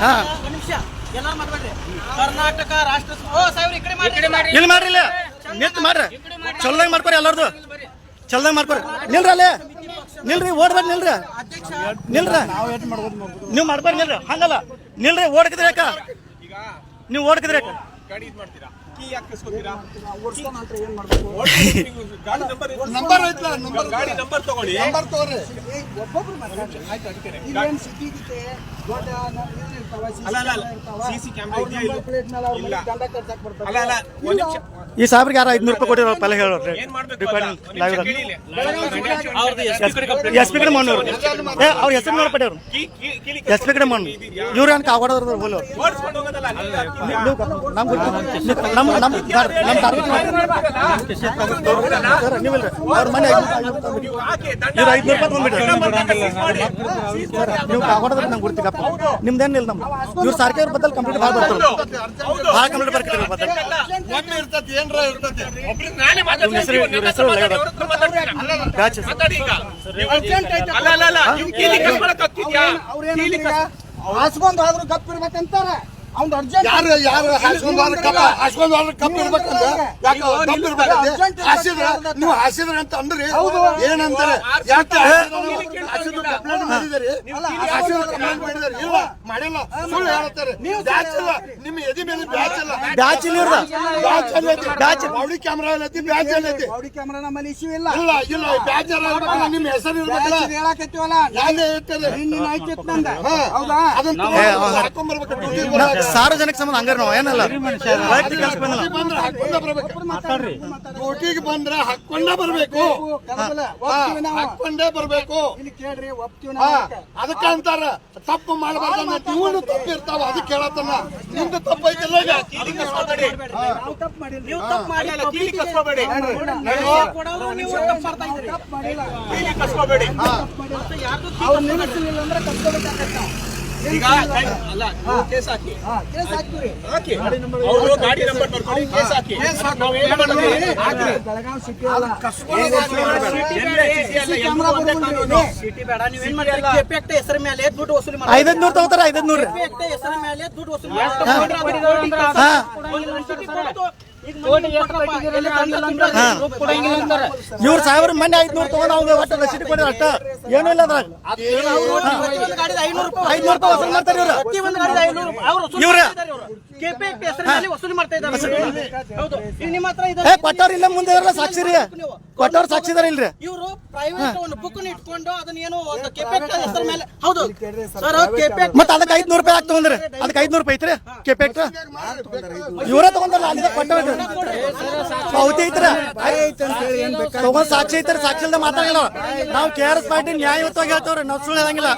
ಹಾ. ಒಂದ್ ನಿಮಿಷ. ಎಲ್ಲಾರು ಮಾತಾಡ್ರಿ ಕರ್ನಾಟಕ ರಾಷ್ಟ್ರ ಓ ಸಾಹೇಬ್ರ ಈ ಕಡೆ ಮಾಡ್ರಿ. ಇಲ್ಲಿ ಮಾಡ್ರಿ ಇಲ್ಲ. ನಿಂತು ಮಾಡ್ರಿ. ಚಲ್ದಂಗ್ ಮಾಡ್ಕೊರಿ ಎಲ್ಲಾರ್ದು. ಚಲ್ದಂಗ್ ಮಾಡ್ಕೊರಿ. ನಿಲ್ರಿ ಅಲ್ಲೇ. ನಿಲ್ರಿ ಓಡ್ಬೇಡಿ ನಿಲ್ರಿ. ನಿಲ್ರಿ. ನೀವು ಮಾಡ್ಬೇಡಿ ನಿಲ್ರಿ. ಹಂಗಲ್ಲ. ನಿಲ್ರಿ ಓಡ್ಕಿದ್ರಿ ಯಾಕ? ನೀವು ಓಡ್ಕಿದ್ರಿ ಯಾಕ? ಗಾಡಿ ಇದ್ ಮಾಡ್ತೀರಾ ಕೀ ಯಾಕೆ ಕಸ್ಕೊತೀರಾ ನಂಬರ್ ಐತ್ಲ ನಂಬರ್ ಗಾಡಿ ನಂಬರ್ ತಗೊಳ್ಳಿ ನಂಬರ್ ತಗೋರಿ ಇಲ್ಲೇನ್ ಸಿಟಿ ಗಿಟಿ ದೊಡ್ಡ ನ- ಇದ್ ಇರ್ತಾವ, CC ಅಲ್ಲ, ಅಲ್ಲ, ಅಲ್ಲ. ಇರ್ತಾವ. CC camera ಅವ್ರ ಇದೆಯಾ number ಇಲ್ಲ? plate ಮೇಲೆ ಅವ್ರ ಇಲ್ಲ. ಮನೆಗ್ ದಂಡ ಕಟ್ಸಕ್ ಬರ್ತಾರೆ. ಅಲ್ಲ ಅಲ್ಲ ಒಂದ್ ನಿಮಿಷ ಈ ಸಾಹೇಬ್ರಿಗೆ ಯಾರು ಐದ್ನೂರು ರೂಪಾಯಿ ಕೊಟ್ಟಿರೋ ಪಲ್ಲ ಹೇಳೋರು ಎಸ್ ಪಿ ಕಡೆ ಅವ್ರ ಹೆಸರು ಕೀಲಿ ಎಸ್ ಪಿ ಕಡೆ ಮಣ್ಣು ಇವ್ರು ಏನ್ ಕಾಗೋಡೋದ್ರ ಹೋಲ್ ಅವ್ರು ನಿಮ್ದೇನಿಲ್ಲ ನಮ್ಮ ಇವ್ರು ಸಾರಿಗೆ ಬದಲ್ ಕಂಪ್ಲೀಟ್ ಭಾಳ ಬರ್ತಾರೆ ಭಾಳ ಕಂಪ್ಲೀಟ್ ಬರ್ತಾರೆ ಅವ್ರೇನು ಹಾಸ್ಕೊಂಡ್ ಹೋದ್ರು ಗಪ್ ಇರ್ಬೇಕಂತಾರ ಅವ್ನ್ ಅರ್ಜೆಂಟ್ ಯಾರು ಯಾರು ಹಾಸ್ಕೊಂಡ್ ಕಪ್ಪ ಹಾಸ್ಕೊಂಡ್ ಕಪ್ಪ ಇರ್ಬೇಕಂತ? ಯಾಕ ಕಪ್ಪ ಇರ್ಬೇಕಂತ? ಹಾಸಿದ್ರ ನೀವು ಹಾಸಿದ್ರ ಅಂತ ಅಂದ್ರಿ? ಏನಂತಾರೆ? ಯಾಕೆ ಹಾಸಿದ್ರ ಕಂಪ್ಲೇಂಟ್ ಮಾಡಿದಿರಿ ಹಾಸಿದ್ರ ಕಂಪ್ಲೇಂಟ್ ಮಾಡಿದಿರಿ ಇಲ್ಲ ಮಾಡಿಲ್ಲ. ಸುಳ್ಳು ಹೇಳ್ತಾರೆ ಬ್ಯಾಚ್ ಇಲ್ಲ ನಿಮ್ಮ ಎದಿ ಮೇಲೆ ಬ್ಯಾಚ್ ಇಲ್ಲ ಬ್ಯಾಚ್ ಇಲ್ಲಿ ಬ್ಯಾಚ್ ಎಲ್ಲ ಐತಿ. ಬ್ಯಾಚ್. ಬಾಡಿ ಕ್ಯಾಮ್ರಾ ಎಲ್ಲ ಐತಿ ಬ್ಯಾಚ್ ಎಲ್ಲ ಐತಿ. ಬಾಡಿ ಕ್ಯಾಮ್ರಾ ನಮ್ಮಲ್ಲಿ ಇಶ್ಯೂ ಇಲ್ಲ. ಇಲ್ಲ ಇಲ್ಲ. ಬ್ಯಾಚ್ ನಿಮ್ಮ ಹೆಸರು ಇರಬೇಕಲ್ಲ. ಹೇಳಕತ್ತೀವಲ್ಲ. ಯಾವ್ದೇ ಇರ್ತದೆ ನಿನ್ನ ಆಯ್ತಿತ್ತು ನಂದ. ಹೌದಾ? ಅದನ್ನ ಬರುವಾಗ. ಸಾರ್ವಜನಿಕ ಸಂಬಂಧ ಹಂಗಾರ ನಾವು ಏನಲ್ಲ. ವೈಯಕ್ತಿಕ ಕೆಲಸ ಬಂದ್ರೆ ಹಾಕೊಂಡ ಬರ್ಬೇಕು. ಡ್ಯೂಟಿಗೆ ಬಂದ್ರೆ ಹಾಕೊಂಡೇ ಬರ್ಬೇಕು. ಹಾಕೊಂಡೇ ಕೇಳ್ರಿ ಅದಕ್ಕ ಅಂತಾರ ತಪ್ಪು ಮಾಡಬಾರ್ದು ಇವನು ತಪ್ಪು ಇರ್ತಾವ ಅದಕ್ಕೆ ಹೇಳತ್ತನ ನಿಮ್ದು ತಪ್ಪು ಐತಿಲ್ಲ ಕಸ್ಕೋಬೇಡಿ ಅವ್ರು ನಿಲ್ಲಿಸಲಿಲ್ಲ ಅಂದ್ರೆ ಕಸ್ಕೋಬೇಕಾಗತ್ತ ಈಗ ಅಲ್ಲ ಕೇಸ್ ಹಾಕಿ ಕೇಸ್ ಹಾಕ್ತೀರಿ ಹಾಕಿ ಅವರು ಗಾಡಿ ನಂಬರ್ ಬರ್ಕೊಳ್ಳಿ ಕೇಸ್ ಹಾಕಿ ನಾವು ಏನು ಮಾಡ್ತೀವಿ? ಬೆಳಗಾವಿ ಸಿಟಿ ಅಲ್ಲ. ಸಿಟಿ ಬೇಡ ನೀವು ಏನು ಮಾಡಿ ಅಲ್ಲ ಎಫೆಕ್ಟ್ ಹೆಸರ ಮೇಲೆ ದುಡ್ಡು ವಸೂಲಿ ಮಾಡಿ ಐದೈದು ನೂರು ತಗೋತಾರ ಐದೈದು ನೂರು ಹೆಸರ ಮೇಲೆ ದುಡ್ಡು ವಸೂಲಿ ಹಾ. ಇವ್ರು ಸಾವಿರ ಮನೆ ಐದ್ನೂರು ತಗೊಂಡು ಅವ್ಗೆ ಒಟ್ಟು ರಸೀದಿ ಕೊಡಿದ್ರೆ ಅಷ್ಟ. ಏನೂ ಇಲ್ಲ ಅದ್ರಾಗ. ಐದ್ನೂರು ರೂಪಾಯಿ ವಸೂಲ್ ಮಾಡ್ತಾರೆ ಇವ್ರು. ಇವ್ರ? ಕೆಪಿ ಆಕ್ಟ್ ಮೇಲೆ ವಸೂಲಿ ಮಾಡ್ತಾ ಇದ್ದಾರೆ ಹೌದು. ಈಗ ನಿಮ್ಮ ಹತ್ರ ಇದೆ ಏ ಕೊಟ್ಟವ್ರು ಇಲ್ಲ ಮುಂದೆ ಇರಲ್ಲ ಸಾಕ್ಷಿ ರೀ ಕೊಟ್ಟವ್ರು ಸಾಕ್ಷಿದಾರ ಇಲ್ರಿ. ಇವರು ಪ್ರೈವೇಟ್ ಒಂದು ಬುಕ್ ಇಟ್ಕೊಂಡು ಅದನ್ನ ಏನೋ ಒಂದು ಕೆಪಿ ಹೆಸರ ಮೇಲೆ ಹೌದು. ಸರ್ ಕೆಪಿ ಮತ್ತೆ ಅದಕ್ಕೆ ಐದ್ನೂರು ರೂಪಾಯಿ ಆಗ್ತಾವ ಅಂದ್ರೆ ಅದಕ್ಕೆ ಐದ್ನೂರು ರೂಪಾಯಿ ಐತ್ರಿ? ಕೆಪೆಕ್ಟ್ ಇವರೇ ತಗೊಂಡಲ್ಲ ಅಲ್ಲಿ ಕೊಟ್ಟವ್ರಿ ಪಾವತಿ ಐತ್ರ ತಗೊಂಡ್ ಸಾಕ್ಷಿ ಐತ್ರಿ ಸಾಕ್ಷಿ ಇಲ್ದ ಮಾತಾಡಿಲ್ಲ ನಾವು ಕೆ ಆರ್ ಎಸ್ ಪಾರ್ಟಿ ನ್ಯಾಯಯುತವಾಗಿ ಹೇಳ್ತವ್ರಿ ನಾವು ಸುಳ್ಳು ಹೇಳಂಗಿಲ್ಲ